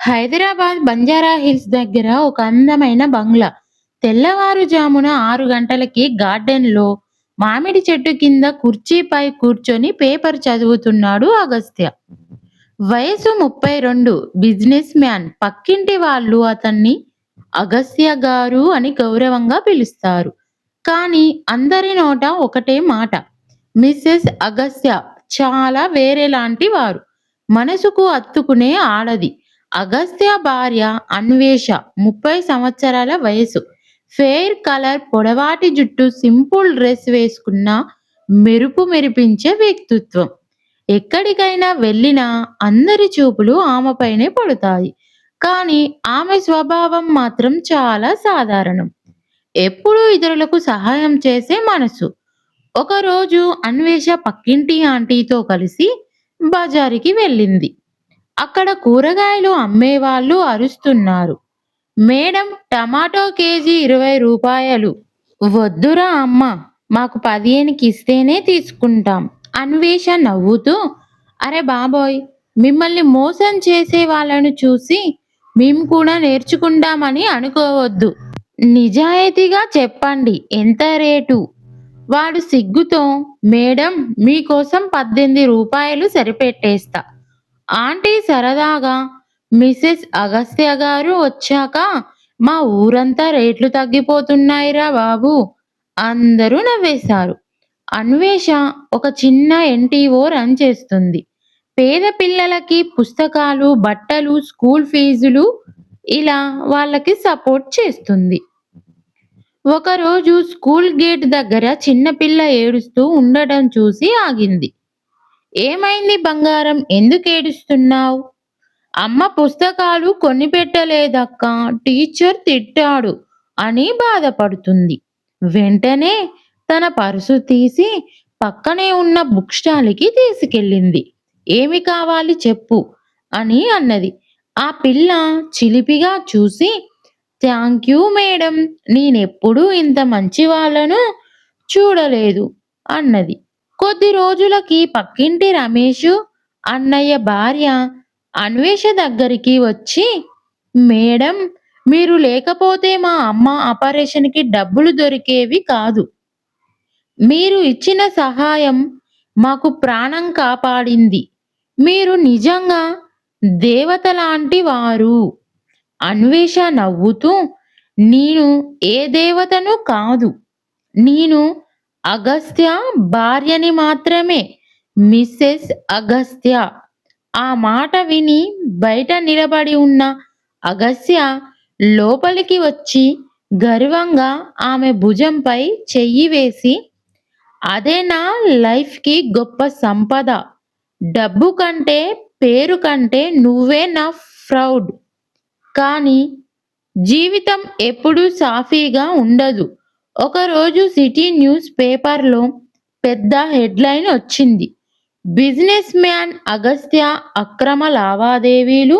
Hyderabad Banjara hills దగ్గర ఒక అందమైన బంగ్లా. తెల్లవారుజామున ఆరు గంటలకి గార్డెన్‌లో మామిడి చెట్టు కింద కుర్చీపై కూర్చొని పేపర్ చదువుతున్నాడు అగస్త్య. వయసు ముప్పై రెండు. Businessman. పక్కింటి వాళ్ళు అతన్ని అగస్త్య గారు అని గౌరవంగా పిలుస్తారు. కానీ అందరి నోట ఒకటే మాట. మిసెస్ అగస్త్య చాలా వేరేలాంటి వారు. మనసుకు అత్తుకునే ఆడది. అగస్త్య భార్య అన్వేష. ముప్పై సంవత్సరాల వయసు. ఫెయిర్ కలర్, పొడవాటి జుట్టు, సింపుల్ డ్రెస్ వేసుకున్న మెరుపు మెరిపించే వ్యక్తిత్వం. ఎక్కడికైనా వెళ్ళినా అందరి చూపులు ఆమెపైనే పడతాయి. కానీ ఆమె స్వభావం మాత్రం చాలా సాధారణం. ఎప్పుడూ ఇతరులకు సహాయం చేసే మనసు. ఒకరోజు అన్వేష పక్కింటి ఆంటీతో కలిసి బజారుకి వెళ్ళింది. అక్కడ కూరగాయలు అమ్మేవాళ్ళు అరుస్తున్నారు. మేడం టమాటో కేజీ ఇరవై రూపాయలు. వద్దురా అమ్మ మాకు పదిహేనుకి ఇస్తేనే తీసుకుంటాం. అన్వేష నవ్వుతూ అరే బాబోయ్! మిమ్మల్ని మోసం చేసే వాళ్ళను చూసి మేము కూడా నేర్చుకుంటామని అనుకోవద్దు. నిజాయితీగా చెప్పండి ఎంత రేటు? వాడు సిగ్గుతో మేడం మీకోసం పద్దెనిమిది రూపాయలు సరిపెట్టేస్తా. ఆంటీ సరదాగా మిసెస్ అగస్త్య గారు వచ్చాక మా ఊరంతా రేట్లు తగ్గిపోతున్నాయిరా బాబు అందరూ నవ్వేశారు. అన్వేష ఒక చిన్న ఎన్‌టీఓ రన్ చేస్తుంది. పేద పిల్లలకి పుస్తకాలు, బట్టలు, స్కూల్ ఫీజులు ఇలా వాళ్ళకి సపోర్ట్ చేస్తుంది. ఒకరోజు స్కూల్ గేట్ దగ్గర చిన్నపిల్ల ఏడుస్తూ ఉండటం చూసి ఆగింది. ఏమైంది బంగారం ఎందుకేడుస్తున్నావ్? అమ్మ పుస్తకాలు కొనిపెట్టలేదక్కా టీచర్ తిట్టాడు అని బాధపడుతుంది. వెంటనే తన పర్సు తీసి పక్కనే ఉన్న బుక్ స్టాల్కి తీసుకెళ్ళింది. ఏమి కావాలి చెప్పు అని అన్నది. ఆ పిల్ల చిలిపిగా చూసి థ్యాంక్ యూ మేడం నేనెప్పుడూ ఇంత మంచి వాళ్ళను చూడలేదు అన్నది. కొద్ది రోజులకి పక్కింటి రమేషు అన్నయ్య భార్య అన్వేష దగ్గరికి వచ్చి మేడం మీరు లేకపోతే మా అమ్మ ఆపరేషన్‌కి డబ్బులు దొరికేవి కాదు. మీరు ఇచ్చిన సహాయం మాకు ప్రాణం కాపాడింది. మీరు నిజంగా దేవత లాంటి వారు. అన్వేష నవ్వుతూ నేను ఏ దేవతను కాదు. నేను అగస్త్య భార్యని మాత్రమే మిసెస్ అగస్త్య. ఆ మాట విని బయట నిలబడి ఉన్న అగస్త్య లోపలికి వచ్చి గర్వంగా ఆమె భుజంపై చెయ్యి వేసి అదే నా లైఫ్‌కి గొప్ప సంపద. డబ్బు కంటే, పేరు కంటే నువ్వే నా ప్రౌడ్. కానీ జీవితం ఎప్పుడూ సాఫీగా ఉండదు. ఒకరోజు సిటీ న్యూస్ పేపర్‌లో పెద్ద హెడ్లైన్ వచ్చింది. బిజినెస్ మ్యాన్ అగస్త్య అక్రమ లావాదేవీలు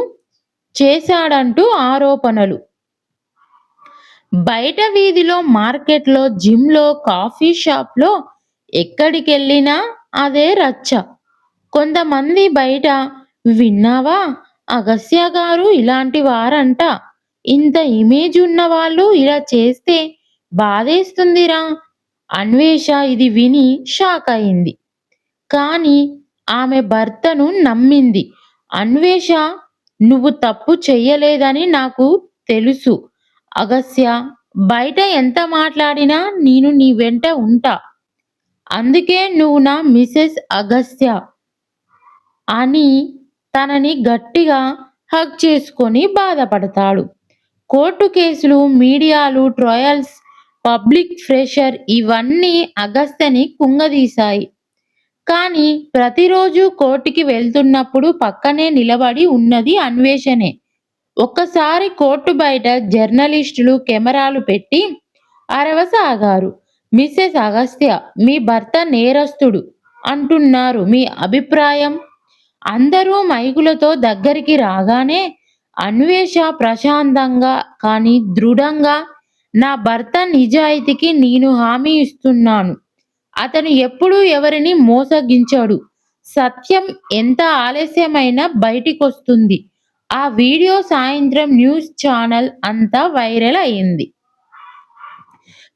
చేశాడంటూ ఆరోపణలు. బయట వీధిలో, మార్కెట్‌లో, జిమ్‌లో, కాఫీ షాప్‌లో ఎక్కడికెళ్ళినా అదే రచ్చ. కొంతమంది బయట విన్నావా అగస్త్య గారు ఇలాంటి వారంట. ఇంత ఇమేజ్ ఉన్నవాళ్ళు ఇలా చేస్తే బాధేస్తుందిరా! అన్వేష ఇది విని షాక్ అయింది కానీ ఆమె భర్తను నమ్మింది. అన్వేష నువ్వు తప్పు చెయ్యలేదని నాకు తెలుసు అగస్య బయట ఎంత మాట్లాడినా నేను నీ వెంట ఉంటా. అందుకే నువ్వు నా మిసెస్ అగస్త్య అని తనని గట్టిగా హగ్ చేసుకొని బాధపడతాడు. కోర్టు కేసులు, మీడియాలు, ట్రయల్స్, పబ్లిక్ ప్రెషర్ ఇవన్నీ అగస్త్యని కుంగదీశాయి. కానీ ప్రతిరోజు కోర్టుకి వెళ్తున్నప్పుడు పక్కనే నిలబడి ఉన్నది అన్వేషణే ఒక్కసారి కోర్టు బయట జర్నలిస్టులు కెమెరాలు పెట్టి అరవసాగారు. మిస్సెస్ అగస్త్య మీ భర్త నేరస్థుడు అంటున్నారు మీ అభిప్రాయం? అందరూ మైకులతో దగ్గరికి రాగానే అన్వేష ప్రశాంతంగా కానీ దృఢంగా నా భర్త నిజాయితీకి నేను హామీ ఇస్తున్నాను. అతను ఎప్పుడూ ఎవరిని మోసగించడు. సత్యం ఎంత ఆలస్యమైనా బయటికొస్తుంది. ఆ వీడియో సాయంత్రం న్యూస్ ఛానల్ అంతా వైరల్ అయింది.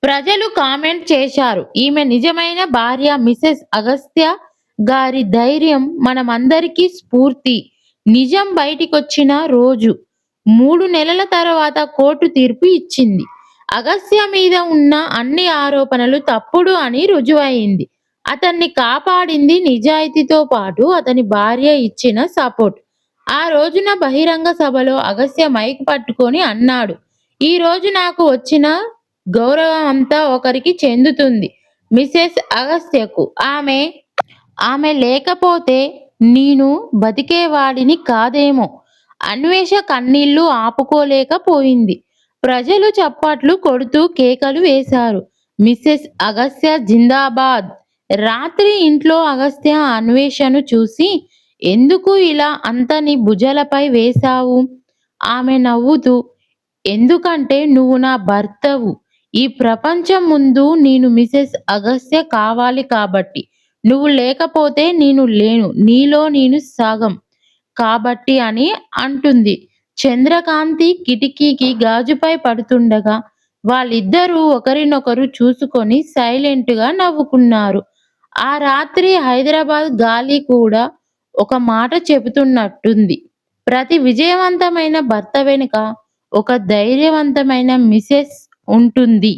ప్రజలు కామెంట్ చేశారు. ఈమె నిజమైన భార్య మిసెస్ అగస్త్య గారి ధైర్యం మనమందరికీ స్ఫూర్తి. నిజం బయటికొచ్చిన రోజు. మూడు నెలల తర్వాత కోర్టు తీర్పు ఇచ్చింది. అగస్త్య మీద ఉన్న అన్ని ఆరోపణలు తప్పుడు అని రుజువైంది. అతన్ని కాపాడింది నిజాయితీతో పాటు అతని భార్య ఇచ్చిన సపోర్ట్. ఆ రోజున బహిరంగ సభలో అగస్త్య మైక్ పట్టుకొని అన్నాడు ఈ రోజు నాకు వచ్చిన గౌరవం అంతా ఒకరికి చెందుతుంది. మిసెస్ అగస్త్యకు ఆమె ఆమె లేకపోతే నేను బతికేవాడిని కాదేమో. అన్వేష కన్నీళ్ళు ఆపుకోలేకపోయింది. ప్రజలు చప్పట్లు కొడుతూ కేకలు వేశారు. మిస్సెస్ అగస్త్య జిందాబాద్. రాత్రి ఇంట్లో అగస్త్య అన్వేషను చూసి ఎందుకు ఇలా అంతని భుజలపై వేశావు? ఆమె నవ్వుతూ ఎందుకంటే నువ్వు నా భర్తవు. ఈ ప్రపంచం ముందు నేను మిసెస్ అగస్త్య కావాలి కాబట్టి. నువ్వు లేకపోతే నేను లేను. నీలో నేను సగం కాబట్టి అని అంటుంది. చంద్రకాంతి కిటికీకి గాజుపై పడుతుండగా వాళ్ళిద్దరూ ఒకరినొకరు చూసుకొని సైలెంట్గా నవ్వుకున్నారు. ఆ రాత్రి హైదరాబాద్ గాలి కూడా ఒక మాట చెబుతున్నట్టుంది. ప్రతి విజయవంతమైన భర్త వెనుక ఒక ధైర్యవంతమైన మిసెస్ ఉంటుంది.